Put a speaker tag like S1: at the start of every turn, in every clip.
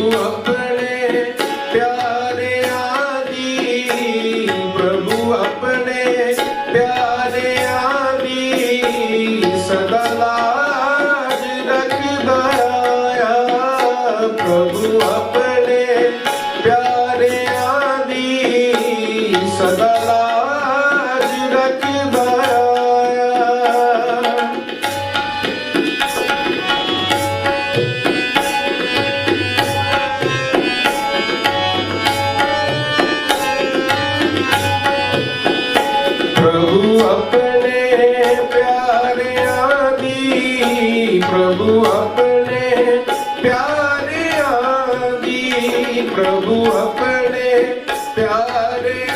S1: Ooh. ਆਪਣੇ ਪਿਆਰੇ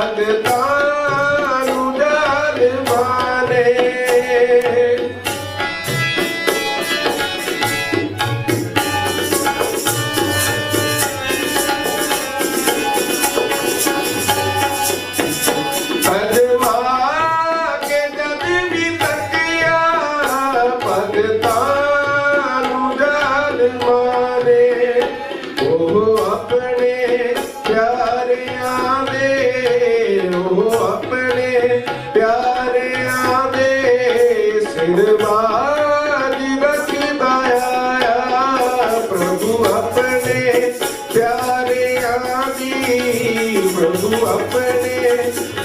S1: I did that.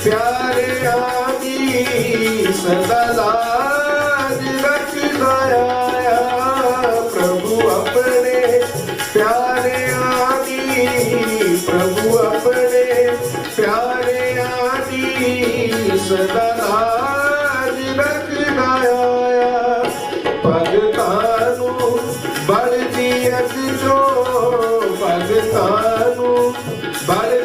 S1: ਪਿਆਰਿਆਂ ਦੀ ਸਦਾ ਲਾਜ ਰੱਖਦਾ ਆਇਆ। ਪ੍ਰਭੂ ਆਪਣੇ ਪਿਆਰਿਆਂ ਦੀ ਪ੍ਰਭੂ ਆਪਣੇ ਪਿਆਰਿਆਂ ਦੀ ਸਦਾ ਲਾਜ ਰੱਖਦਾ ਆਇਆ। ਭਗਤਾਂ ਨੂੰ ਬਲ ਦੀ ਅਜ ਜੋ ਭਗਤਾਂ ਨੂੰ ਬਲ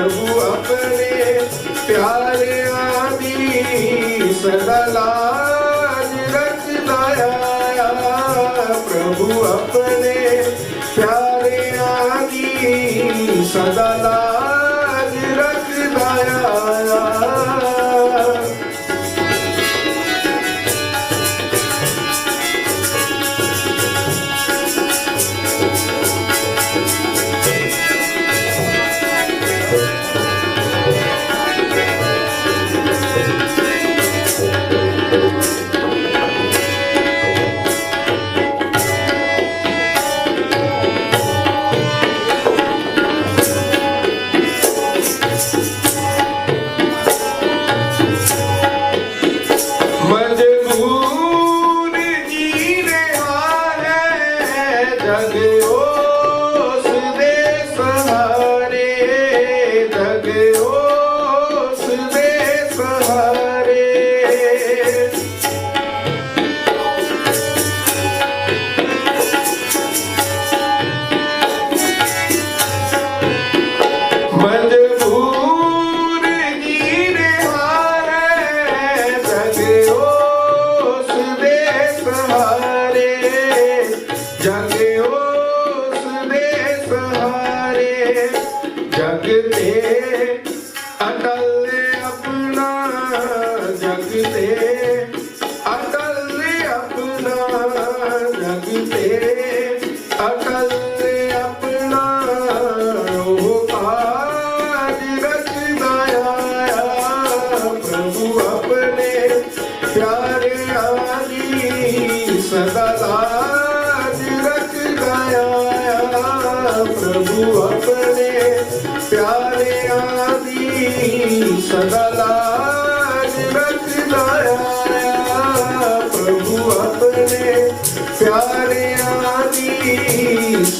S1: ਪ੍ਰਭੂ ਆਪਣੇ ਪਿਆਰਿਆਂ ਦੀ ਸਦਾ ਲਾਜ ਰਚਦਾ ਪ੍ਰਭੂ ਆਪਣੇ ਪਿਆਰਿਆਂ ਦੀ ਸਦਾ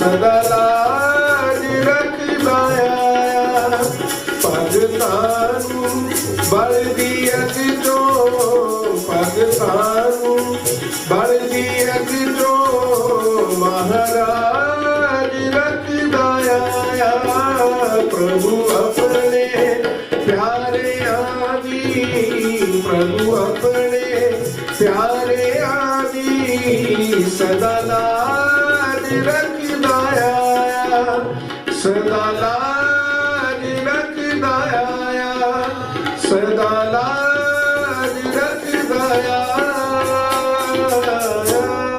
S1: ਸਦਾ ਲਾਜ ਰੱਖਦਾ ਆ। ਭਗਤਾਂ ਨੂੰ ਬਲਦੀ ਅਜ ਤੋਂ ਭਗਤਾਂ ਨੂੰ ਬਲਦੀ ਅਜ ਤੋਂ ਮਹਾਰਾਜ ਰੱਖਦਾ ਆ। ਪ੍ਰਭੂ ਆਪਣੇ ਪਿਆਰਿਆਂ ਦੀ, ਪ੍ਰਭੂ ਆਪਣੇ ਪਿਆਰ